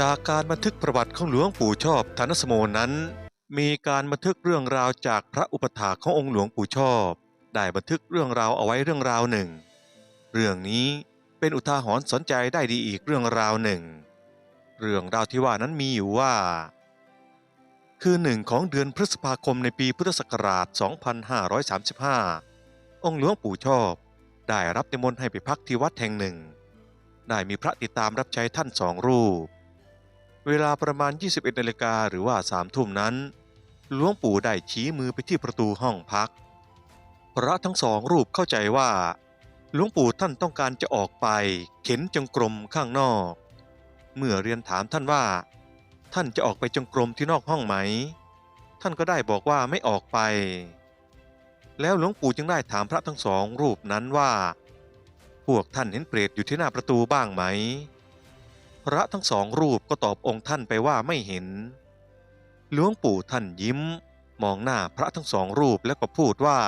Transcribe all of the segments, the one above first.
จากการบันทึกประวัติของหลวงปู่ชอบธนสโมนั้น มีการบันทึกเรื่องราวจากพระอุปถาขององค์หลวงปู่ชอบ ได้บันทึกเรื่องราวเอาไว้เรื่องราวหนึ่ง เรื่องนี้เป็นอุทาหรณ์สนใจได้ดีอีกเรื่องราวหนึ่ง เรื่องราวที่ว่านั้นมีอยู่ว่า คือหนึ่งของเดือนพฤษภาคมในปีพุทธศักราช 2535 องค์หลวงปู่ชอบ ได้รับนิมนต์ให้ไปพักที่วัดแห่งหนึ่ง ได้มีพระติดตามรับใช้ท่านสองรูป เวลาประมาณ 21นาฬิกาหรือว่าสามทุ่มนั้นหลวงปู่ได้ชี้มือไปที่ประตูห้องพัก พระทั้งสองรูปเข้าใจว่าหลวงปู่ท่านต้องการจะออกไป เข็นจงกรมข้างนอก เมื่อเรียนถามท่านว่า ท่านจะออกไปจงกรมที่นอกห้องไหม ท่านก็ได้บอกว่าไม่ออกไป แล้วหลวงปู่จึงได้ถามพระทั้งสองรูปนั้นว่า พวกท่านเห็นเปรตอยู่ที่หน้าประตูบ้างไหม พระทั้งสองรูปก็ตอบองค์ท่านไปว่าไม่เห็น หลวงปู่ท่านยิ้ม มองหน้าพระทั้งสองรูปแล้วก็พูดว่า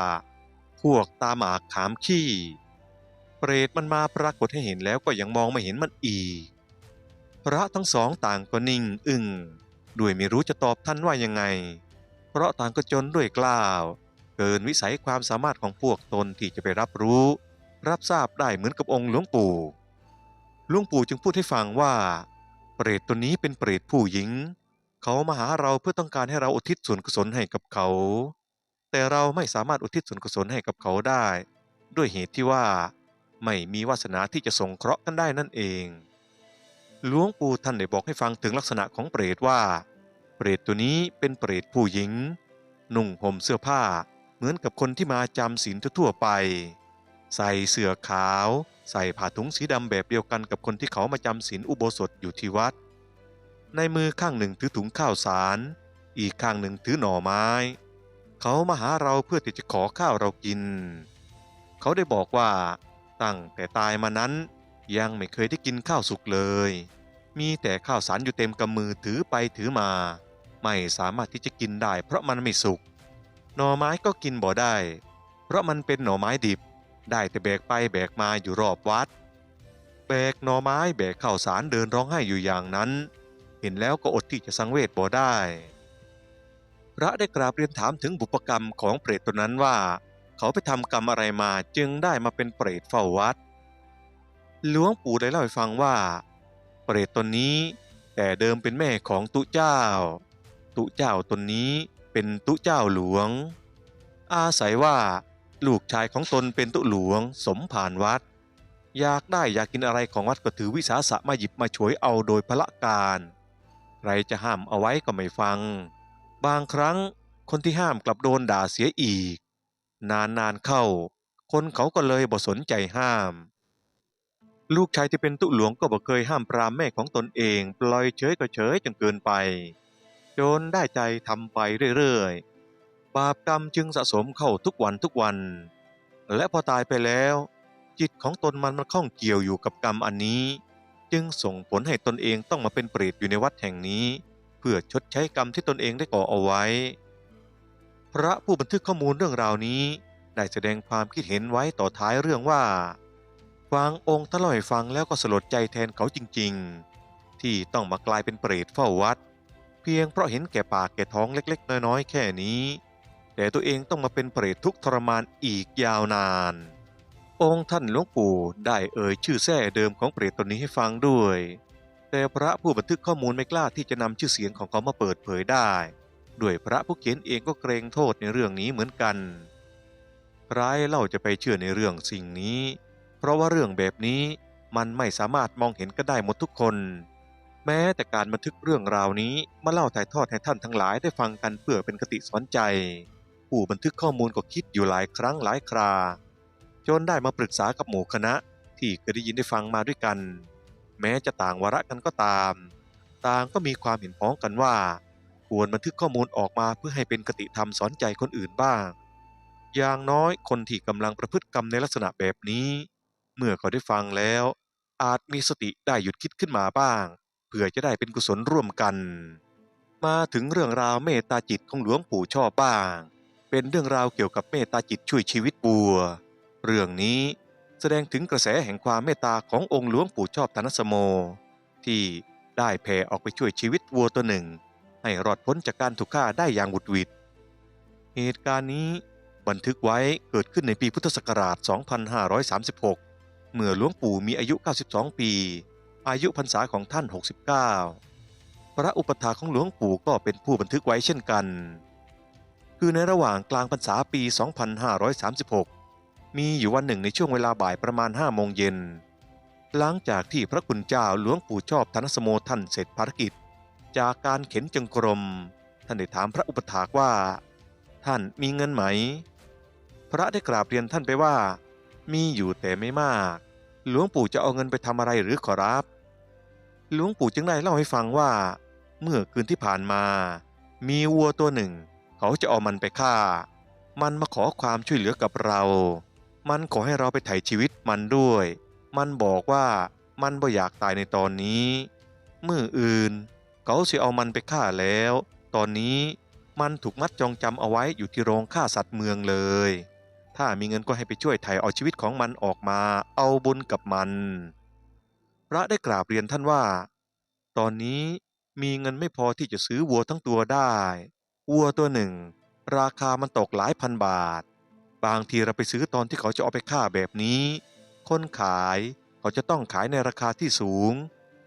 พวกตาหมากขามขี้ เปรตมันมาปรากฏให้เห็นแล้วก็ยังมองไม่เห็นมันอีก พระทั้งสองต่างก็นิ่งอึ้งด้วยไม่รู้จะตอบท่านว่ายังไง เพราะต่างก็จนด้วยกล้าว เกินวิสัยความสามารถของพวกตนที่จะไปรับรู้ รับทราบได้เหมือนกับองค์หลวงปู่ ลวงปู่จึงพูดให้ฟังว่า เปรตตัวนี้เป็นเปรตผู้หญิง เขามาหาเราเพื่อต้องการให้เราอุทิศส่วนกุศลให้กับเขา แต่เราไม่สามารถอุทิศส่วนกุศลให้กับเขาได้ ด้วยเหตุที่ว่า ไม่มีวาสนาที่จะสงเคราะห์กันได้นั่นเองหลวงปู่ท่านได้บอกให้ฟังถึงลักษณะของเปรตว่า เปรตตัวนี้เป็นเปรตผู้หญิง นุ่งห่มเสื้อผ้าเหมือนกับคนที่มาจำศีลทั่วไป ใส่เสื้อขาว ใส่ผ้าถุงสีดำแบบเดียวกันกับคนที่เขามาจำศีลอุโบสถอยู่ที่วัด ในมือข้างหนึ่งถือถุงข้าวสาร อีกข้างหนึ่งถือหน่อไม้ เขามาหาเราเพื่อที่จะขอข้าวเรากิน เขาได้บอกว่าตั้งแต่ตายมานั้นยังไม่เคยได้กินข้าวสุกเลย มีแต่ข้าวสารอยู่เต็มกำมือถือไปถือมา ไม่สามารถที่จะกินได้เพราะมันไม่สุก หน่อไม้ก็กินบ่ได้ เพราะมันเป็นหน่อไม้ดิบ ได้แต่แบกไปแบกมาอยู่รอบวัด แบกหน่อไม้แบกข้าวสารเดินร้องไห้อยู่อย่างนั้น เห็นแล้วก็อดที่จะสังเวชบ่ได้ พระได้กราบเรียนถามถึงบุพกรรมของเปรตตัวนั้นว่า เขาไปทำกรรมอะไรมาจึงได้มาเป็นเปรตเฝ้าวัด หลวงปู่ได้เล่าให้ฟังว่า เปรตตนนี้แต่เดิมเป็นแม่ของตุเจ้า ตุเจ้าตนนี้เป็นตุเจ้าหลวง อาศัยว่า ลูกชายของตนเป็นตุหลวง สมผ่านวัด อยากได้อยากกินอะไรของวัดก็ถือวิสาสะมาหยิบมาฉวยเอาโดยพละการ ใครจะห้ามเอาไว้ก็ไม่ฟัง บางครั้งคนที่ห้ามกลับโดนด่าเสียอีก นานนานๆเข้า คนเขาก็เลยบ่สนใจห้าม ลูกชายที่เป็นตุหลวงก็บ่เคยห้ามปรามแม่ของตนเอง ปล่อยเฉยก็เฉยจนเกินไป จนได้ใจทำไปเรื่อยๆ บาปกรรมจึงสะสมเข้าทุกวันทุกวัน และพอตายไปแล้ว จิตของตนมันมันข้องเกี่ยวอยู่กับกรรมอันนี้ จึงส่งผลให้ตนเองต้องมาเป็นเปรตอยู่ในวัดแห่งนี้ เพื่อชดใช้กรรมที่ตนเองได้ก่อเอาไว้ พระผู้บันทึกข้อมูลเรื่องราวนี้ ได้แสดงความคิดเห็นไว้ต่อท้ายเรื่องว่าฟังองค์ท่านเล่าให้ฟังแล้วก็สลดใจแทนเขาจริง ๆ ที่ต้องมากลายเป็นเปรตเฝ้าวัด เพียงเพราะเห็นแก่ปากแก่ท้องเล็ก ๆ น้อยๆแค่นี้ แต่ตัวเองต้องมาเป็นเปรตทุกทรมานอีกยาวนาน องค์ท่านหลวงปู่ได้เอ่ยชื่อแท้เดิมของเปรตตนนี้ให้ฟังด้วย แต่พระผู้บันทึกข้อมูลไม่กล้าที่จะนำชื่อเสียงของเขามาเปิดเผยได้ ด้วยพระผู้เขียนเองก็เกรงโทษในเรื่องนี้เหมือนกันใครเล่าจะไปเชื่อในเรื่องสิ่งนี้ เพราะว่าเรื่องแบบนี้มันไม่สามารถมองเห็นก็ได้หมดทุกคน แม้แต่การบันทึกเรื่องราวนี้มาเล่าถ่ายทอดให้ท่านทั้งหลายได้ฟังกันเพื่อเป็นคติสอนใจ ผู้บันทึกข้อมูลก็คิดอยู่หลายครั้งหลายครา จนได้มาปรึกษากับหมู่คณะที่เคยได้ยินได้ฟังมาด้วยกัน แม้จะต่างวาระกันก็ตาม ต่างก็มีความเห็นพ้องกันว่า ควรบันทึกข้อมูลออกมาเพื่อให้เป็นคติธรรมสอนใจคนอื่นบ้าง อย่างน้อยคนที่กำลังประพฤติกรรมในลักษณะแบบนี้ เมื่อเขาได้ฟังแล้ว อาจมีสติได้หยุดคิดขึ้นมาบ้าง เพื่อจะได้เป็นกุศลร่วมกัน มาถึงเรื่องราวเมตตาจิตของหลวงปู่ชอบบ้าง เป็นเรื่องราวเกี่ยวกับเมตตาจิตช่วยชีวิตบัว เรื่องนี้แสดงถึงกระแสแห่งความเมตตาขององค์หลวงปู่ชอบธนสโม ที่ได้แผ่ออกไปช่วยชีวิตวัวตัวหนึ่ง ให้รอดพ้นจากการถูกฆ่าได้อย่างหวุดหวิด เหตุการณ์นี้บันทึกไว้เกิดขึ้นในปีพุทธศักราช 2536 เมื่อหลวงปู่มีอายุ 92 ปี อายุพรรษาของท่าน 69 พระอุปถาของหลวงปู่ก็เป็นผู้บันทึกไว้เช่นกัน คือในระหว่างกลางพรรษาปี 2536 มีอยู่วันหนึ่งในช่วงเวลาบ่ายประมาณ5โมงเย็น หลังจากที่พระคุณเจ้าหลวงปู่ชอบธนสโมท่านเสร็จภารกิจ จากการเข็นจงกรม ท่านได้ถามพระอุปถากว่า ท่านมีเงินไหม พระได้กราบเรียนท่านไปว่า มีอยู่แต่ไม่มาก หลวงปู่จะเอาเงินไปทำอะไรหรือขอรับหลวงปู่จึงได้เล่าให้ฟังว่า เมื่อคืนที่ผ่านมา มีวัวตัวหนึ่ง เขาจะเอามันไปฆ่า มันมาขอความช่วยเหลือกับเรา มันขอให้เราไปไถ่ชีวิตมันด้วย มันบอกว่ามันบ่อยากตายในตอนนี้เมื่ออื่น เขาสิเอามันไปฆ่าแล้ว ตอนนี้มันถูกมัดจองจำเอาไว้อยู่ที่โรงฆ่าสัตว์เมืองเลย ถ้ามีเงินก็ให้ไปช่วยไถ่เอาชีวิตของมันออกมา เอาบุญกับมัน พระได้กราบเรียนท่านว่า ตอนนี้มีเงินไม่พอที่จะซื้อวัวทั้งตัวได้ วัวตัวหนึ่ง ราคามันตกหลายพันบาท บางทีเราไปซื้อตอนที่เขาจะเอาไปฆ่าแบบนี้ คนขายเขาจะต้องขายในราคาที่สูง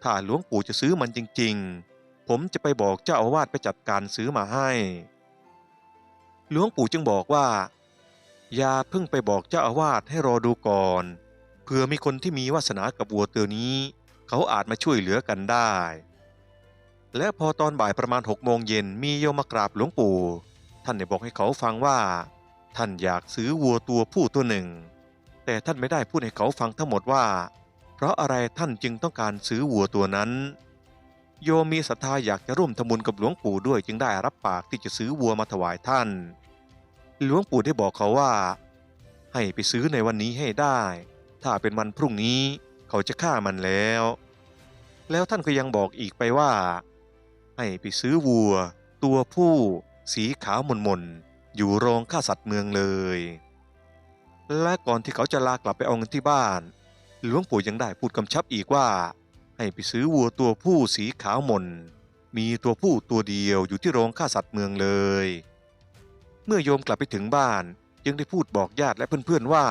ถ้าหลวงปู่จะซื้อมันจริง ๆ ผมจะไปบอกเจ้าอาวาสไปจัดการซื้อมาให้ หลวงปู่จึงบอกว่า อย่าเพิ่งไปบอกเจ้าอาวาสให้รอดูก่อน เผื่อมีคนที่มีวาสนากับวัวตัวนี้ เขาอาจมาช่วยเหลือกันได้ และพอตอนบ่ายประมาณหกโมงเย็นมีโยมมากราบหลวงปู่ ท่านได้บอกให้เขาฟังว่า ท่านอยากซื้อวัวตัวผู้ตัวหนึ่ง แต่ท่านไม่ได้พูดให้เขาฟังทั้งหมดว่า เพราะอะไรท่านจึงต้องการซื้อวัวตัวนั้น โยมมีศรัทธาอยากจะร่วมทำบุญกับหลวงปู่ด้วยจึงได้รับปากที่จะซื้อวัวมาถวายท่าน หลวงปู่ได้บอกเขาว่า ให้ไปซื้อในวันนี้ให้ได้ ถ้าเป็นวันพรุ่งนี้เขาจะฆ่ามันแล้ว แล้วท่านก็ยังบอกอีกไปว่า ให้ไปซื้อวัว ตัวผู้สีขาวมนๆอยู่โรงฆ่าสัตว์เมืองเลย และก่อนที่เขาจะลากลับไปเอาเงินที่บ้าน หลวงปู่ยังได้พูดกำชับอีกว่า ให้ไปซื้อวัวตัวผู้สีขาวมน มีตัวผู้ตัวเดียวอยู่ที่โรงฆ่าสัตว์เมืองเลย เมื่อโยมกลับไปถึงบ้านจึงได้พูดบอกญาติและเพื่อนๆว่า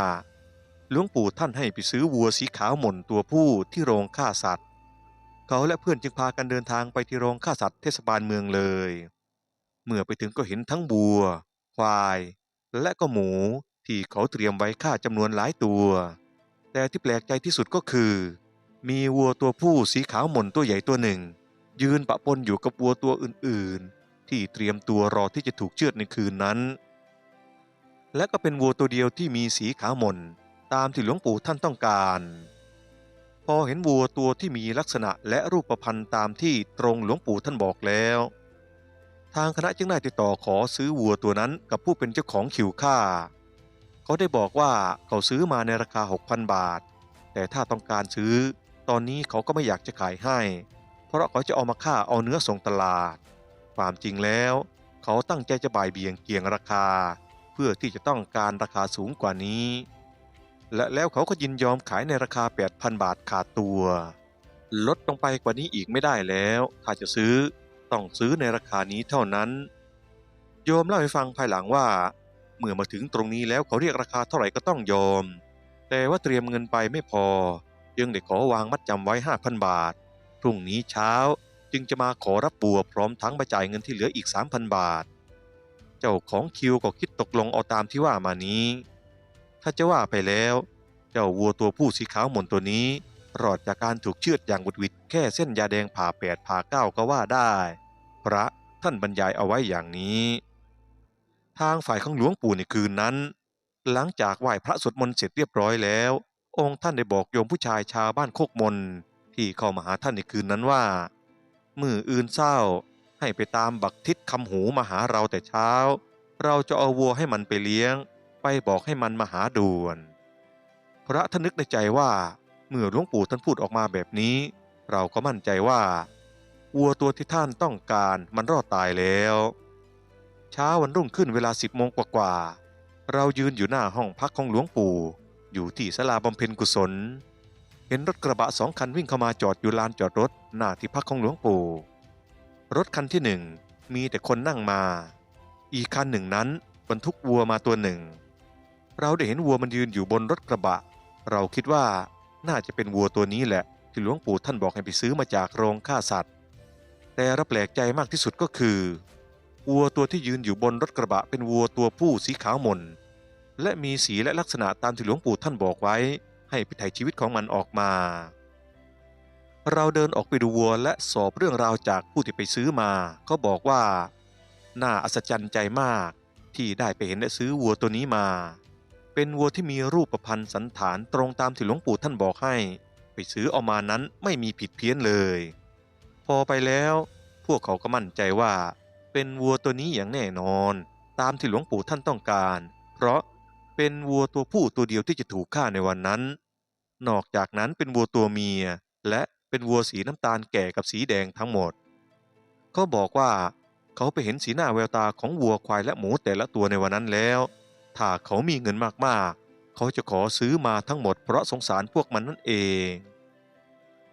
หลวงปู่ท่านให้ไปซื้อวัวสีขาวหม่นตัวผู้ที่โรงฆ่าสัตว์ เขาและเพื่อนจึงพากันเดินทางไปที่โรงฆ่าสัตว์เทศบาลเมืองเลย เมื่อไปถึงก็เห็นทั้งบัว ควาย และก็หมูที่เขาเตรียมไว้ฆ่าจำนวนหลายตัว แต่ที่แปลกใจที่สุดก็คือ มีวัวตัวผู้สีขาวหม่นตัวใหญ่ตัวหนึ่ง ยืนปะปนอยู่กับวัวตัวอื่นๆ ที่เตรียมตัวรอที่จะถูกเชือดในคืนนั้น และก็เป็นวัวตัวเดียวที่มีสีขาวหม่นตามที่หลวงปู่ท่านต้องการ พอเห็นวัวตัวที่มีลักษณะและรูปพรรณตามที่ตรงหลวงปู่ท่านบอกแล้ว ทางคณะจึงได้ติดต่อขอซื้อวัวตัวนั้นกับผู้เป็นเจ้าของคิวค่า เขาได้บอกว่าเขาซื้อมาในราคา 6,000 บาท แต่ถ้าต้องการซื้อ ตอนนี้เขาก็ไม่อยากจะขายให้ เพราะเขาจะเอามาฆ่าเอาเนื้อส่งตลาด ความจริงแล้ว เขาตั้งใจจะบ่ายเบี่ยงเกี่ยงราคา เพื่อที่จะต้องการราคาสูงกว่านี้ และแล้วเขาก็ยินยอมขายในราคา 8,000 บาทขาดตัว ลดลงไปกว่านี้อีกไม่ได้แล้ว ถ้าจะซื้อต้องซื้อในราคานี้เท่านั้น โยมเล่าให้ฟังภายหลังว่า เมื่อมาถึงตรงนี้แล้วเขาเรียกราคาเท่าไหร่ก็ต้องยอม แต่ว่าเตรียมเงินไปไม่พอยังได้ขอวางมัดจำไว้ 5,000 บาท พรุ่งนี้เช้าจึงจะมาขอรับบัวพร้อมทั้งมาจ่ายเงินที่เหลืออีก 3,000 บาท เจ้าของคิวก็คิดตกลงเอาตามที่ว่ามานี้ ถ้าจะว่าไปแล้ว เจ้าวัวตัวผู้สีขาวหม่นตัวนี้รอดจากการถูกเชือดอย่างบุดวิดแค่เส้นยาแดงผ่าแปดผ่าเก้าก็ว่าได้ พระท่านบรรยายเอาไว้อย่างนี้ ทางฝ่ายของหลวงปู่ในคืนนั้น หลังจากไหว้พระสวดมนต์เสร็จเรียบร้อยแล้ว องค์ท่านได้บอกโยมผู้ชายชาวบ้านโคกมนที่เข้ามาหาท่านในคืนนั้นว่า มืออื่นเศร้า ให้ไปตามบักทิศคำหูมาหาเราแต่เช้า เราจะเอาวัวให้มันไปเลี้ยง ไปบอกให้มันมาหาด่วน พระทนนึกในใจว่า เมื่อหลวงปู่ท่านพูดออกมาแบบนี้ เราก็มั่นใจว่าวัวตัวที่ท่านต้องการมันรอดตายแล้ว เช้าวันรุ่งขึ้นเวลาสิบโมงกว่าๆเรายืนอยู่หน้าห้องพักของหลวงปู่ อยู่ที่ศาลาบำเพ็ญกุศล เห็นรถกระบะสองคันวิ่งเข้ามาจอดอยู่ลานจอดรถหน้าที่พักของหลวงปู่ รถคันที่หนึ่งมีแต่คนนั่งมา อีกคันหนึ่งนั้นบรรทุกวัวมาตัวหนึ่ง เราได้เห็นวัวมันยืนอยู่บนรถกระบะ เราคิดว่าน่าจะเป็นวัวตัวนี้แหละ ที่หลวงปู่ท่านบอกให้ไปซื้อมาจากโรงฆ่าสัตว์ แต่รับแปลกใจมากที่สุดก็คือวัวตัวที่ยืนอยู่บนรถกระบะเป็นวัวตัวผู้สีขาวมน และมีสีและลักษณะตามที่หลวงปู่ท่านบอกไว้ ให้ไปถ่ายชีวิตของมันออกมา เราเดินออกไปดูวัวและสอบเรื่องราวจากผู้ที่ไปซื้อมาเขาบอกว่า น่าอัศจรรย์ใจมากที่ได้ไปเห็นและซื้อวัวตัวนี้มา เป็นวัวที่มีรูปประพันธ์สันฐานตรงตามที่หลวงปู่ท่านบอกให้ ไปซื้อเอามานั้นไม่มีผิดเพี้ยนเลย พอไปแล้ว พวกเขาก็มั่นใจว่า เป็นวัวตัวนี้อย่างแน่นอน ตามที่หลวงปู่ท่านต้องการ เพราะเป็นวัวตัวผู้ตัวเดียวที่จะถูกฆ่าในวันนั้น นอกจากนั้นเป็นวัวตัวเมีย และเป็นวัวสีน้ำตาลแก่กับสีแดงทั้งหมด เขาบอกว่า เขาไปเห็นสีหน้าแววตาของวัวควายและหมูแต่ละตัวในวันนั้นแล้ว ถ้าเขามีเงินมากๆ เขาจะขอซื้อมาทั้งหมดเพราะสงสารพวกมันนั่นเอง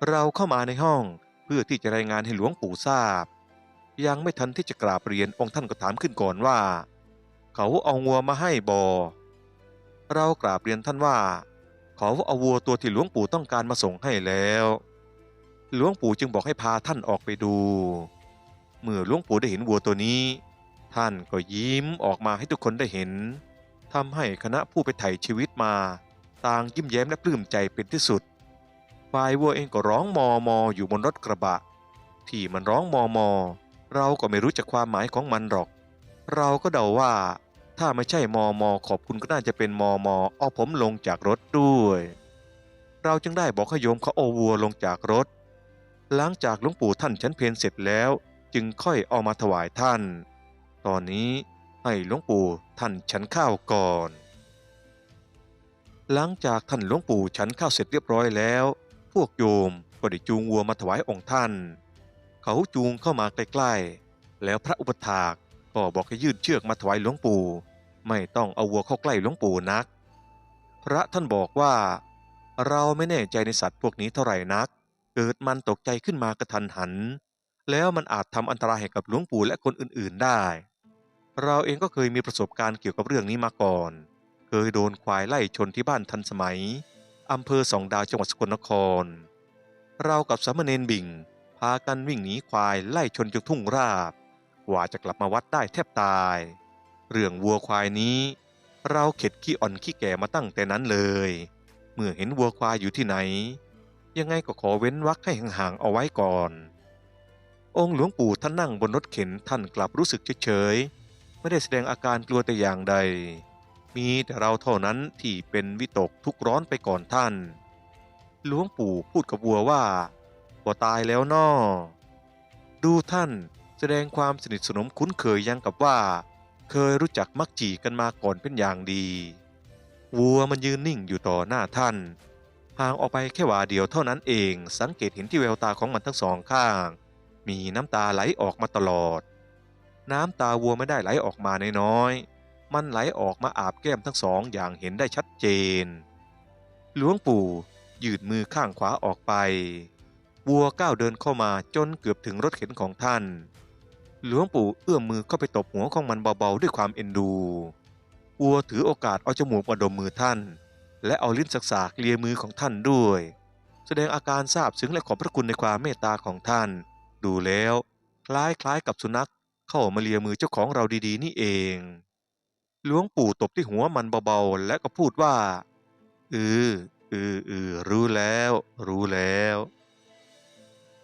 เราเข้ามาในห้องเพื่อที่จะรายงานให้หลวงปู่ทราบ ยังไม่ทันที่จะกราบเรียนองค์ท่านก็ถามขึ้นก่อนว่า เขาเอางัวมาให้บอ เรากราบเรียนท่านว่า เขาเอาวัวตัวที่หลวงปู่ต้องการมาส่งให้แล้ว หลวงปู่จึงบอกให้พาท่านออกไปดู เมื่อหลวงปู่ได้เห็นวัวตัวนี้ ท่านก็ยิ้มออกมาให้ทุกคนได้เห็น ทำให้คณะผู้ไปไถ่ชีวิตมา ต่างยิ้มแย้มและปลื้มใจเป็นที่สุดฝ่ายวัวเองก็ร้องมอมออยู่บนรถกระบะ ที่มันร้องมอมอ เราก็ไม่รู้จักความหมายของมันหรอก เราก็เดาว่า ถ้าไม่ใช่มอมอขอบคุณก็น่าจะเป็นมอมอเอาผมลงจากรถด้วย เราจึงได้บอกให้โยมเขาเอวัวลงจากรถ หลังจากหลวงปู่ท่านฉันเพลเสร็จแล้ว จึงค่อยเอามาถวายท่าน ตอนนี้ ให้หลวงปู่ท่านฉันข้าวก่อน หลังจากท่านหลวงปู่ฉันข้าวเสร็จเรียบร้อยแล้ว พวกโยมก็ได้จูงวัวมาถวายองค์ท่าน เขาจูงเข้ามาใกล้ๆ แล้วพระอุปถากก็บอกให้ยืดเชือกมาถวายหลวงปู่ ไม่ต้องเอาวัวเข้าใกล้หลวงปู่นัก พระท่านบอกว่า เราไม่แน่ใจในสัตว์พวกนี้เท่าไหร่นัก เกิดมันตกใจขึ้นมากระทันหัน แล้วมันอาจทำอันตรายให้กับหลวงปู่และคนอื่นๆได้ เราเองก็เคยมีประสบการณ์เกี่ยวกับเรื่องนี้มาก่อน เคยโดนควายไล่ชนที่บ้านทันสมัยอำเภอสองดาวจังหวัดสกลนคร เรากับสามเณรบิ่ง พากันวิ่งหนีควายไล่ชนจนทุ่งราบกว่าจะกลับมาวัดได้แทบตาย เรื่องวัวควายนี้ เราเข็ดขี้อ่อนขี้แก่มาตั้งแต่นั้นเลย เมื่อเห็นวัวควายอยู่ที่ไหน ยังไงก็ขอเว้นวักให้ห่างๆเอาไว้ก่อน องค์หลวงปู่ท่านนั่งบนรถเข็นท่านกลับรู้สึกเฉยๆ ไม่ได้แสดงอาการกลัวแต่อย่างใด มีแต่เราเท่านั้นที่เป็นวิตกทุกร้อนไปก่อนท่าน หลวงปู่พูดกับวัวว่าวัวตายแล้วนอดูท่านแสดงความสนิทสนมคุ้นเคยยังกับว่า เคยรู้จักมักจีกันมาก่อนเป็นอย่างดี วัวมันยืนนิ่งอยู่ต่อหน้าท่านห่างออกไปแค่วาเดียวเท่านั้นเอง สังเกตเห็นที่แววตาของมันทั้งสองข้าง มีน้ำตาไหลออกมาตลอด น้ำตาวัวไม่ได้ไหลออกมาน้อยๆ มันไหลออกมาอาบแก้มทั้งสองอย่างเห็นได้ชัดเจน หลวงปู่ยืดมือข้างขวาออกไป วัวก้าวเดินเข้ามาจนเกือบถึงรถเข็นของท่าน หลวงปู่เอื้อมมือเข้าไปตบหัวของมันเบาๆด้วยความเอ็นดู วัวถือโอกาสเอาจมูกมาดมมือท่าน และเอาลิ้นสักๆเลียมือของท่านด้วย แสดงอาการซาบซึ้งและขอบพระคุณในความเมตตาของท่าน ดูแล้ว คล้ายๆกับสุนัข เข้ามาเลียมือเจ้าของเราดีๆ นี่เอง หลวงปู่ตบที่หัวมันเบาๆ และก็พูดว่าเออเออเออรู้แล้ว รู้แล้ว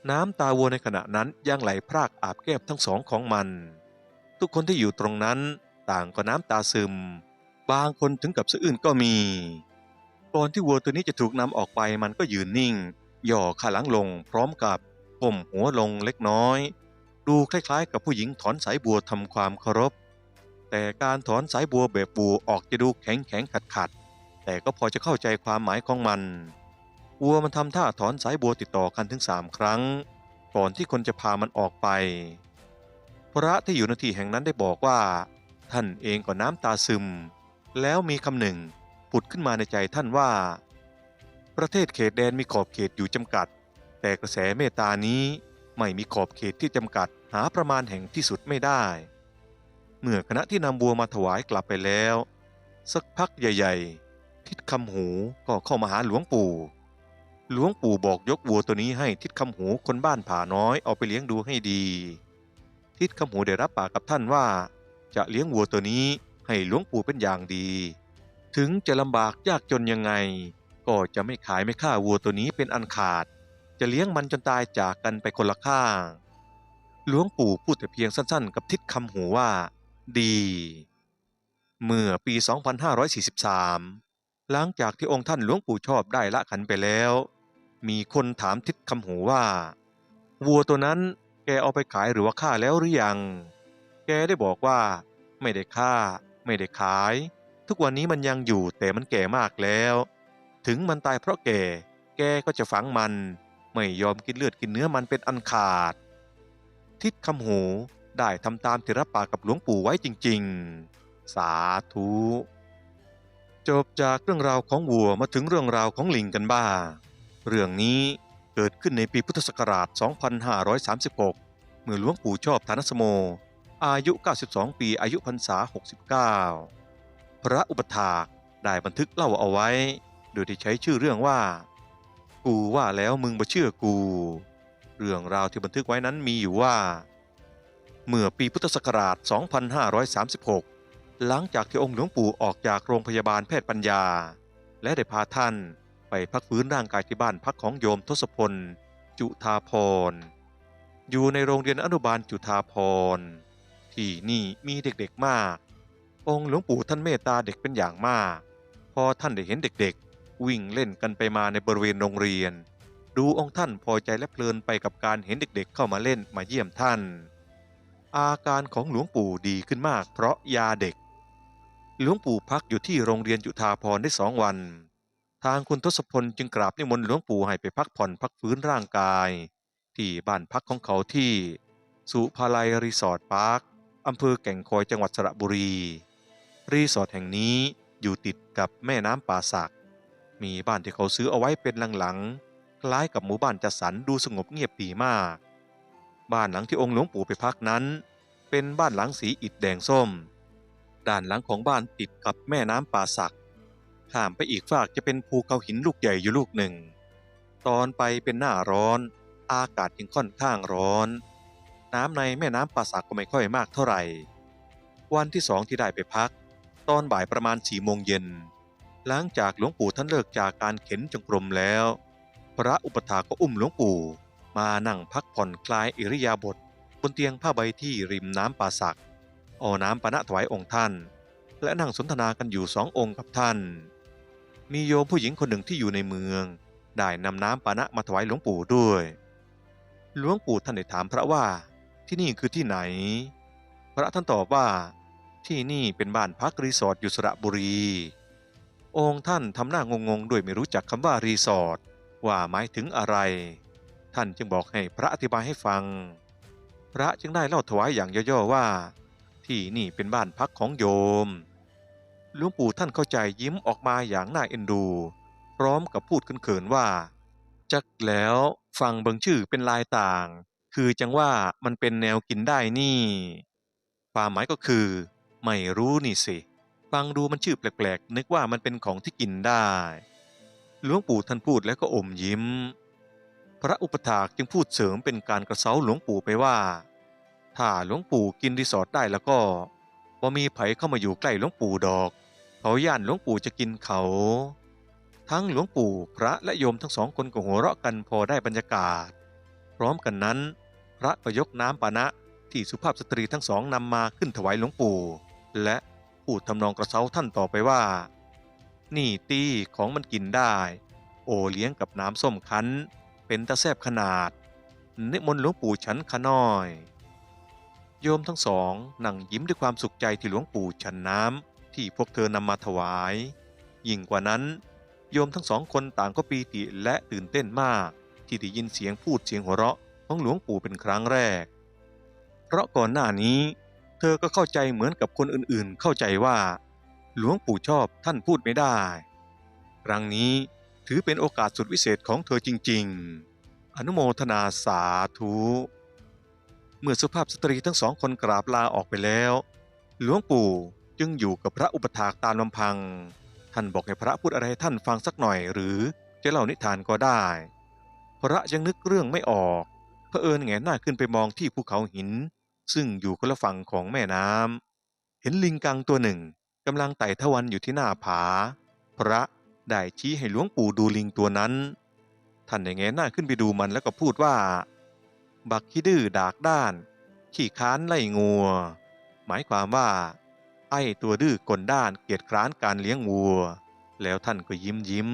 น้ำตาวัวในขณะนั้นยังไหลพรากอาบแก้มทั้งสองของมัน ทุกคนที่อยู่ตรงนั้นต่างก็น้ำตาซึม บางคนถึงกับสะอื้นก็มีก่อนที่วัวตัวนี้จะถูกนำออกไปมันก็ยืนนิ่ง ย่อขาหลังลงพร้อมกับก้มหัวลงเล็กน้อย ดูคล้ายๆ กับผู้หญิงถอนสายบัวทำความเคารพ แต่การถอนสายบัวแบบบัวออกจะดูแข็งแข็งขัดขัดแต่ก็พอจะเข้าใจความหมายของมันวัวมันทำท่าถอนสายบัวติดต่อกันถึงสามครั้ง ก่อนที่คนจะพามันออกไป พระที่อยู่ในที่แห่งนั้นได้บอกว่า ท่านเองก็น้ำตาซึม แล้วมีคำหนึ่งผุดขึ้นมาในใจท่านว่า ประเทศเขตแดนมีขอบเขตอยู่จำกัด แต่กระแสเมตตานี้ไม่มีขอบเขตที่จำกัด หาประมาณแห่งที่สุดไม่ได้ เมื่อคณะที่นำวัวมาถวายกลับไปแล้ว สักพักใหญ่ ๆ ทิดคำหูก็เข้ามาหาหลวงปู่ หลวงปู่บอกยกวัวตัวนี้ให้ทิดคำหูคนบ้านผาน้อยเอาไปเลี้ยงดูให้ดี ทิดคำหูได้รับปากกับท่านว่า จะเลี้ยงวัวตัวนี้ให้หลวงปู่เป็นอย่างดี ถึงจะลำบากยากจนยังไง ก็จะไม่ขายไม่ฆ่าวัวตัวนี้เป็นอันขาด จะเลี้ยงมันจนตายจากกันไปคนละข้าง หลวงปู่พูดแต่เพียงสั้นๆ กับทิดคำหูว่า ดี เมื่อปี 2543 หลังจากที่องค์ท่านหลวงปู่ชอบได้ละขันไปแล้ว มีคนถามทิดคำหูว่า วัวตัวนั้นแกเอาไปขายหรือว่าฆ่าแล้วหรือยัง แกได้บอกว่า ไม่ได้ฆ่า ไม่ได้ขาย ทุกวันนี้มันยังอยู่แต่มันแก่มากแล้ว ถึงมันตายเพราะแก่ แกก็จะฝังมัน ไม่ยอมกินเลือดกินเนื้อมันเป็นอันขาด ทิดคำหูได้ทำตามที่รับปากกับหลวงปู่ไว้จริง ๆ สาธุ จบจากเรื่องราวของวัวมาถึงเรื่องราวของลิงกันบ้าง เรื่องนี้เกิดขึ้นในปีพุทธศักราช 2536 เมื่อหลวงปู่ชอบธานสโม อายุ 92 ปีอายุพรรษา 69 พระอุปถากได้บันทึกเล่าเอาไว้ โดยที่ใช้ชื่อเรื่องว่า กูว่าแล้วมึงบ่เชื่อกู เรื่องราวที่บันทึกไว้นั้นมีอยู่ว่า เมื่อปีพุทธศักราช 2536 หลังจากที่องค์หลวงปู่ออกจากโรงพยาบาลแพทย์ปัญญา และได้พาท่านไปพักฟื้นร่างกายที่บ้านพักของโยมทศพล จุธาพร อยู่ในโรงเรียนอนุบาลจุธาพร ที่นี่มีเด็กๆมาก องค์หลวงปู่ท่านเมตตาเด็กเป็นอย่างมาก พอท่านได้เห็นเด็กๆ วิ่งเล่นกันไปมาในบริเวณโรงเรียน ดูองค์ท่านพอใจและเพลินไปกับการเห็นเด็กๆเข้ามาเล่นมาเยี่ยมท่าน อาการของหลวงปู่ดีขึ้นมากเพราะยาเด็ก หลวงปู่พักอยู่ที่โรงเรียนจุฑาพรได้สองวัน ทางคุณทศพลจึงกราบนิมนต์หลวงปู่ให้ไปพักผ่อนพักฟื้นร่างกาย ที่บ้านพักของเขาที่ สุภาลัยรีสอร์ทพาร์คอำเภอแก่งคอยจังหวัดสระบุรี รีสอร์ทแห่งนี้อยู่ติดกับแม่น้ำป่าสัก มีบ้านที่เขาซื้อเอาไว้เป็นหลังๆ คล้ายกับหมู่บ้านจัดสรรดูสงบเงียบดีมาก บ้านหลังที่องค์หลวงปู่ไปพักนั้น เป็นบ้านหลังสีอิฐแดงส้ม ด้านหลังของบ้านติดกับแม่น้ำป่าสักข้ามไปอีกฝากจะเป็นภูเขาหินลูกใหญ่อยู่ลูกหนึ่ง ตอนไปเป็นหน้าร้อน อากาศยังค่อนข้างร้อน น้ำในแม่น้ำป่าสักก็ไม่ค่อยมากเท่าไหร่ วันที่สองที่ได้ไปพัก ตอนบ่ายประมาณสี่โมงเย็นหลังจากหลวงปู่ท่านเลิกจากการเข็นจงกรมแล้ว พระอุปถาก็อุ้มหลวงปู่ มานั่งพักผ่อนคลายอิริยาบถบนเตียงผ้าใบที่ริมน้ำป่าสักเอาน้ำปานะถวายองค์ท่าน และนั่งสนทนากันอยู่สององค์กับท่าน มีโยมผู้หญิงคนหนึ่งที่อยู่ในเมือง ได้นำน้ำปานะมาถวายหลวงปู่ด้วย หลวงปู่ท่านได้ถามพระว่าที่นี่คือที่ไหน พระท่านตอบว่าที่นี่เป็นบ้านพักรีสอร์ทอยู่สระบุรี องค์ท่านทำหน้างงๆด้วยไม่รู้จักคำว่ารีสอร์ท ว่าหมายถึงอะไร ท่านจึงบอกให้พระอธิบายให้ฟัง พระจึงได้เล่าถวายอย่างย่อๆว่า ที่นี่เป็นบ้านพักของโยมหลวงปู่ท่านเข้าใจยิ้มออกมาอย่างน่าเอ็นดู พร้อมกับพูดเขินๆว่า จักแล้วฟังเบิงชื่อเป็นลายต่าง คือจังว่ามันเป็นแนวกินได้นี่ ความหมายก็คือ ไม่รู้นี่สิ ฟังดูมันชื่อแปลกๆ นึกว่ามันเป็นของที่กินได้ หลวงปู่ท่านพูดแล้วก็อมยิ้ม พระอุปถากจึงพูดเสริมเป็นการกระเซาหลวงปู่ไปว่า ถ้าหลวงปู่กินรีสอร์ทได้แล้วก็บ่มีไผเข้ามาอยู่ใกล้หลวงปู่ดอกเขาย่านหลวงปู่จะกินเขา ทั้งหลวงปู่พระและโยมทั้งสองคนก็หัวเราะกันพอได้บรรยากาศ พร้อมกันนั้น พระก็ยกน้ำปานะที่สุภาพสตรีทั้งสองนำมาขึ้นถวายหลวงปู่ และพูดทำนองกระเซาท่านต่อไปว่า นี่ตีของมันกินได้ โอเลี้ยงกับน้ำส้มคั้น เป็นตะแซบขนาด นิมนต์หลวงปู่ฉันขะน้อย โยมทั้งสองนั่งยิ้มด้วยความสุขใจที่หลวงปู่ฉันน้ำที่พวกเธอนำมาถวาย ยิ่งกว่านั้น โยมทั้งสองคนต่างก็ปีติและตื่นเต้นมาก ที่ได้ยินเสียงพูดเสียงหัวเราะของหลวงปู่เป็นครั้งแรก เพราะก่อนหน้านี้ เธอก็เข้าใจเหมือนกับคนอื่นๆ เข้าใจว่า หลวงปู่ชอบท่านพูดไม่ได้ ครั้งนี้ถือเป็นโอกาสสุดวิเศษของเธอจริง ๆ อนุโมทนาสาธุ เมื่อสุภาพสตรีทั้งสองคนกราบลาออกไปแล้ว หลวงปู่จึงอยู่กับพระอุปถากตามลำพัง ท่านบอกให้พระพูดอะไรให้ท่านฟังสักหน่อยหรือจะเล่านิทานก็ได้ พระยังนึกเรื่องไม่ออกเผอิญแงหน้าขึ้นไปมองที่ภูเขาหิน ซึ่งอยู่คนละฝั่งของแม่น้ำเห็นลิงกังตัวหนึ่ง กำลังไต่ทวันอยู่ที่หน้าผา พระได้ชี้ให้หลวงปู่ดูลิงตัวนั้น ท่านได้แงนหน้าขึ้นไปดูมันแล้วก็พูดว่า บักขี้ดื้อดากด้าน ขี้ค้านไล่งัว หมายความว่า ไอ้ตัวดื้อกลด้านเกียจคร้านการเลี้ยงวัว แล้วท่านก็ยิ้มยิ้ม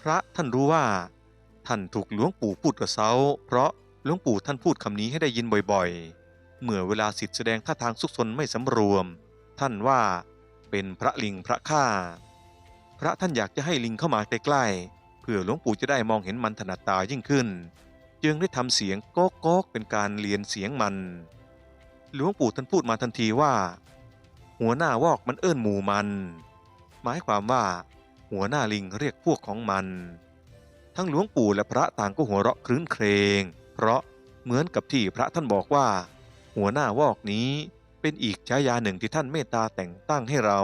พระท่านรู้ว่า ท่านถูกหลวงปู่พูดกระเซา เพราะหลวงปู่ท่านพูดคำนี้ให้ได้ยินบ่อยๆ เมื่อเวลาสิทธิ์แสดงท่าทางซุกซนไม่สำรวม ท่านว่า เป็นพระลิงพระข้าพระท่านอยากจะให้ลิงเข้ามาใกล้ๆเพื่อหลวงปู่จะได้มองเห็นมันถนัดตายิ่งขึ้น จึงได้ทำเสียงโก๊กโก๊กเป็นการเรียนเสียงมัน หลวงปู่ท่านพูดมาทันทีว่า หัวหน้าวอกมันเอื้นหมู่มัน หมายความว่า หัวหน้าลิงเรียกพวกของมัน ทั้งหลวงปู่และพระต่างก็หัวเราะครื้นเครง เพราะเหมือนกับที่พระท่านบอกว่า หัวหน้าวอกนี้ เป็นอีกฉายาหนึ่งที่ท่านเมตตาแต่งตั้งให้เรา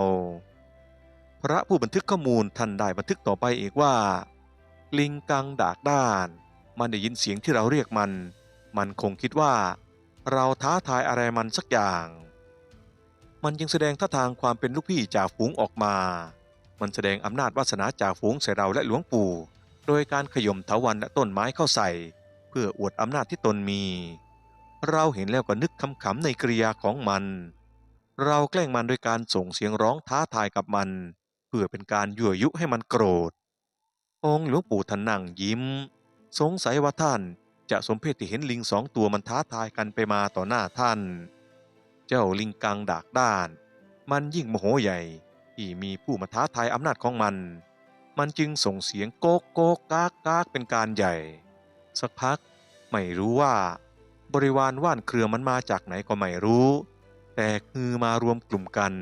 พระผู้บันทึกข้อมูลท่านได้บันทึกต่อไปอีกว่า ลิงกังดากด้าน มันได้ยินเสียงที่เราเรียกมัน มันคงคิดว่า เราท้าทายอะไรมันสักอย่าง มันยังแสดงท่าทางความเป็นลูกพี่จากฝูงออกมา มันแสดงอำนาจวาสนาจากฝูงใส่เราและหลวงปู่ โดยการขย่มเถาวันและต้นไม้เข้าใส่ เพื่ออวดอำนาจที่ตนมี เราเห็นแล้วก็นึกคำๆในกริยาของมัน เราแกล้งมันโดยการส่งเสียงร้องท้าทายกับมัน เพื่อเป็นการยั่วยุให้มันโกรธ องหลวงปู่ท่านนั่งยิ้ม สงสัยว่าท่านจะสมเพชที่เห็นลิงสองตัวมันท้าทายกันไปมาต่อหน้าท่าน เจ้าลิงกังดากด้าน มันยิ่งโมโหใหญ่ที่มีผู้มาท้าทายอำนาจของมัน มันจึงส่งเสียงโกกโกกกากกากเป็นการใหญ่ สักพักไม่รู้ว่า บริวารว่านเครือมันมาจากไหนก็ไม่รู้ แต่คือมารวมกลุ่มกัน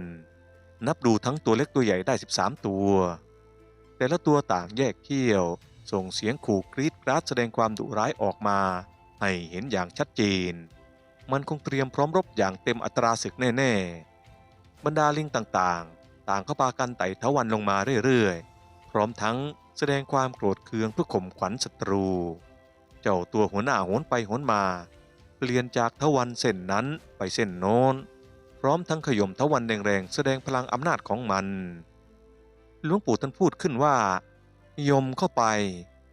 นับดูทั้งตัวเล็กตัวใหญ่ได้ 13 ตัว แต่ละตัวต่างแยกเขี้ยว ส่งเสียงขู่กรีดกราดแสดงความดุร้ายออกมา ให้เห็นอย่างชัดเจน มันคงเตรียมพร้อมรบอย่างเต็มอัตราศึกแน่ๆ บรรดาลิงต่างๆ ต่างเข้าปากันไต่ทวันลงมาเรื่อยๆ พร้อมทั้งแสดงความโกรธเคืองเพื่อข่มขวัญศัตรู เจ้าตัวหัวหน้าโหนไปโหนมา เปลี่ยนจากทวันเส้นนั้นไปเส้นโน้น พร้อมทั้งขย่มทวันแรงๆแสดงพลังอำนาจของมัน หลวงปู่ท่านพูดขึ้นว่า ยมเข้าไป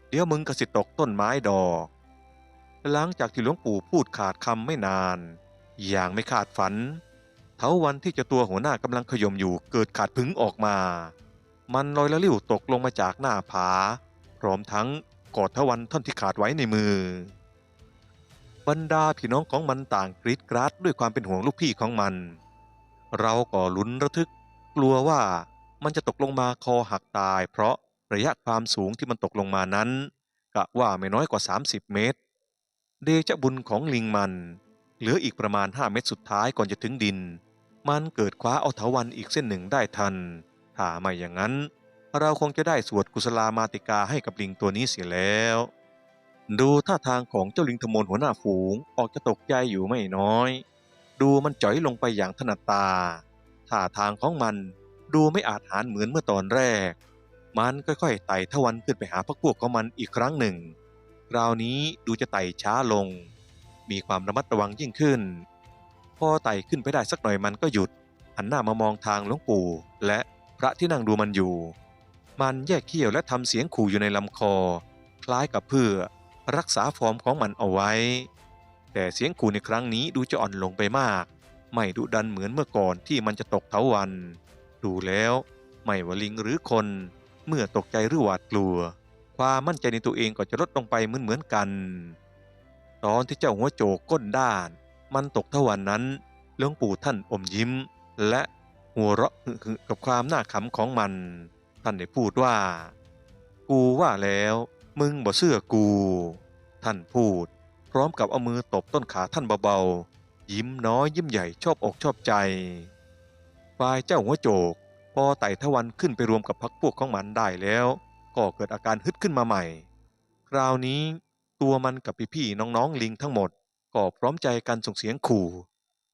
เดี๋ยวมึงกระสิตกต้นไม้ดอก หลังจากที่หลวงปู่พูดขาดคำไม่นาน อย่างไม่ขาดฝันเท้าวันที่จ้าตัวหัวหน้ากำลังขย่มอยู่เกิดขาดผึงออกมา มันลอยละลิ้วตกลงมาจากหน้าผา พร้อมทั้งกอดเทวันท่อนที่ขาดไว้ในมือ บรรดาพี่น้องของมันต่างกรีดกราดด้วยความเป็นห่วงลูกพี่ของมัน เราก็ลุ้นระทึก กลัวว่ามันจะตกลงมาคอหักตาย เพราะระยะความสูงที่มันตกลงมานั้นกะว่าไม่น้อยกว่า 30 เมตร เดชะบุญของลิงมัน เหลืออีกประมาณ 5 เมตรสุดท้ายก่อนจะถึงดิน มันเกิดคว้าเอาเถาวันอีกเส้นหนึ่งได้ทัน ถ้าไม่อย่างนั้น เราคงจะได้สวดกุศลามาติกาให้กับลิงตัวนี้เสียแล้ว ดูท่าทางของเจ้าลิงทมนหัวหน้าฝูงออกจะตกใจอยู่ไม่น้อย ดูมันจ่อยลงไปอย่างถนัดตา ท่าทางของมันดูไม่อาจหารเหมือนเมื่อตอนแรก มันค่อยๆไต่ทวันขึ้นไปหาพวกพวกของมันอีกครั้งหนึ่ง คราวนี้ดูจะไต่ช้าลง มีความระมัดระวังยิ่งขึ้น พอไต่ขึ้นไปได้สักหน่อยมันก็หยุด หันหน้ามามองทางหลวงปู่และพระที่นั่งดูมันอยู่ มันแยกเขี้ยวและทำเสียงขู่อยู่ในลำคอ คล้ายกับเพื่อ รักษาฟอร์มของมันเอาไว้ แต่เสียงขู่ในครั้งนี้ดูจะอ่อนลงไปมาก ไม่ดุดันเหมือนเมื่อก่อนที่มันจะตกเถาวัน ดูแล้วไม่ว่าลิงหรือคน เมื่อตกใจหรือหวาดกลัว ความมั่นใจในตัวเองก็จะลดลงไปเหมือนเหมือนกัน ตอนที่เจ้าหัวโจกก้นด้าน มันตกเทวันนั้นหลวงปู่ท่านอมยิ้ม และหัวเราะหึ่ๆกับความน่าขำของมัน ท่านได้พูดว่า กูว่าแล้ว มึงบ่เชื่อกู ท่านพูด พร้อมกับเอามือตบต้นขาท่านเบาๆ ยิ้มน้อยยิ้มใหญ่ชอบอกชอบใจ ฝ่ายเจ้าหัวโจก พอไต่ทวันขึ้นไปรวมกับพักพวกของมันได้แล้ว ก็เกิดอาการฮึดขึ้นมาใหม่ คราวนี้ตัวมันกับพี่ๆน้องๆลิงทั้งหมด ก็พร้อมใจกันส่งเสียงขู่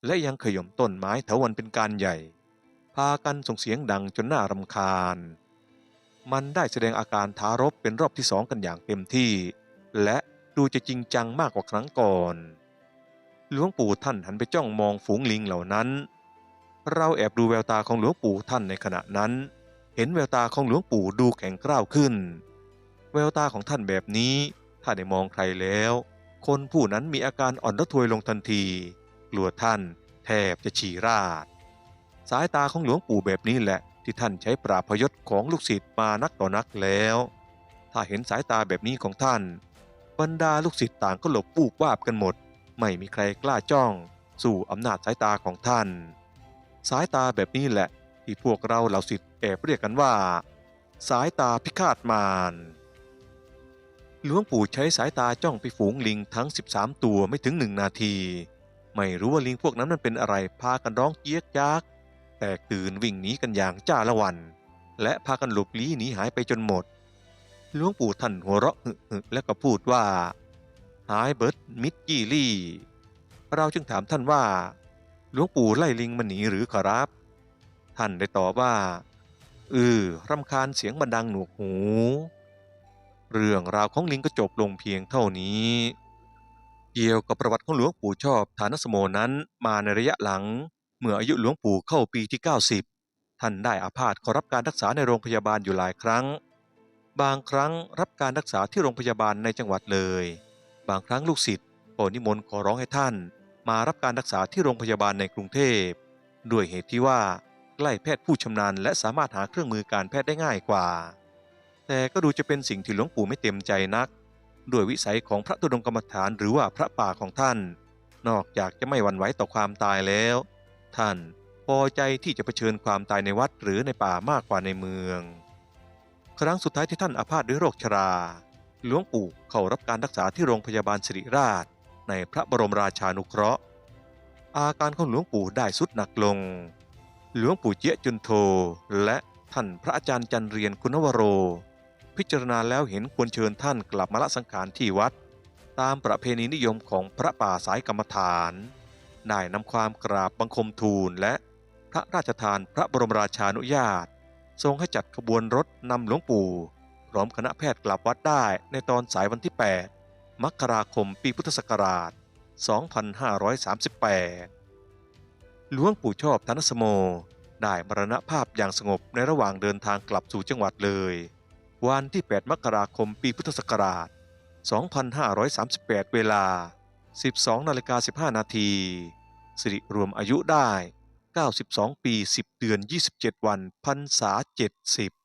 และยังขย่มต้นไม้เถาวันเป็นการใหญ่ พากันส่งเสียงดังจนน่ารำคาญ มันได้แสดงอาการทารบเป็นรอบที่สองกันอย่างเต็มที่ และดูจะจริงจังมากกว่าครั้งก่อน หลวงปู่ท่านหันไปจ้องมองฝูงลิงเหล่านั้น เราแอบดูแววตาของหลวงปู่ท่านในขณะนั้น เห็นแววตาของหลวงปู่ดูแข็งกร้าวขึ้น แววตาของท่านแบบนี้ ถ้าได้มองใครแล้ว คนผู้นั้นมีอาการอ่อนระทวยลงทันที กลัวท่าน แทบจะฉี่ราด สายตาของหลวงปู่แบบนี้แหละ ที่ท่านใช้ปราบพยศของลูกศิษย์มานักต่อนักแล้ว ถ้าเห็นสายตาแบบนี้ของท่าน บรรดาลูกศิษย์ต่างก็หลบปูกวาบกันหมด ไม่มีใครกล้าจ้องสู่อำนาจสายตาของท่าน สายตาแบบนี้แหละ ที่พวกเราเหล่าศิษย์แอบเรียกกันว่า สายตาพิฆาตมารหลวงปู่ใช้สายตาจ้องไปฝูงลิงทั้ง 13 ตัวไม่ถึงหนึ่งนาที ไม่รู้ว่าลิงพวกนั้นมันเป็นอะไรพากันร้องเจี๊ยกยัก แตกตื่นวิ่งหนีกันอย่างจ้าละวัน และพากันหลบลี้หนีหายไปจนหมด หลวงปู่ท่านหัวเราะหึๆแล้วก็พูดว่า หายเบิร์ดมิดยี่ลี่ เราจึงถามท่านว่า หลวงปู่ไล่ลิงมันหนีหรือขอรับ ท่านได้ตอบว่าเออรำคาญเสียงมันดังหนวกหู เรื่องราวของลิงก็จบลงเพียงเท่านี้ เกี่ยวกับประวัติของหลวงปู่ชอบฐานสโมนั้นมาในระยะหลัง เมื่ออายุหลวงปู่เข้าปีที่ 90 ท่านได้อาพาธขอรับการรักษาในโรงพยาบาลอยู่หลายครั้ง บางครั้งรับการรักษาที่โรงพยาบาลในจังหวัดเลย บางครั้งลูกศิษย์ก็นิมนต์ขอร้องให้ท่าน มารับการรักษาที่โรงพยาบาลในกรุงเทพ ด้วยเหตุที่ว่าใกล้แพทย์ผู้ชำนาญ และสามารถหาเครื่องมือการแพทย์ได้ง่ายกว่า แต่ก็ดูจะเป็นสิ่งที่หลวงปู่ไม่เต็มใจนัก ด้วยวิสัยของพระตุดงกรรมฐานหรือว่าพระป่าของท่าน นอกจากจะไม่หวั่นไหวต่อความตายแล้ว ท่านพอใจที่จะเผชิญความตายในวัดหรือในป่ามากกว่าในเมือง ครั้งสุดท้ายที่ท่านอาพาธด้วยโรคชรา หลวงปู่เข้ารับการรักษาที่โรงพยาบาลสิริราช ในพระบรมราชานุเคราะห์ อาการของหลวงปู่ได้สุดหนักลง หลวงปู่เจี๊ยจุนโท และท่านพระอาจารย์จันเรียนคุณวโร พิจารณาแล้วเห็นควรเชิญท่านกลับมาละสังขารที่วัด ตามประเพณีนิยมของพระป่าสายกรรมฐาน ได้นำความกราบบังคมทูลและพระราชทานพระบรมราชานุญาต ทรงให้จัดขบวนรถนำหลวงปู่ พร้อมคณะแพทย์กลับวัดได้ในตอนสายวันที่ 8 มกราคมปีพุทธศักราช 2538 หลวงปู่ชอบธนสโมได้มรณภาพอย่างสงบในระหว่างเดินทางกลับสู่จังหวัดเลย วันที่ 8 มกราคมปีพุทธศักราช 2538 เวลา 12นาฬิกา15 นาที สิริรวมอายุได้ 92 ปี 10 เดือน 27 วันพรรษา 70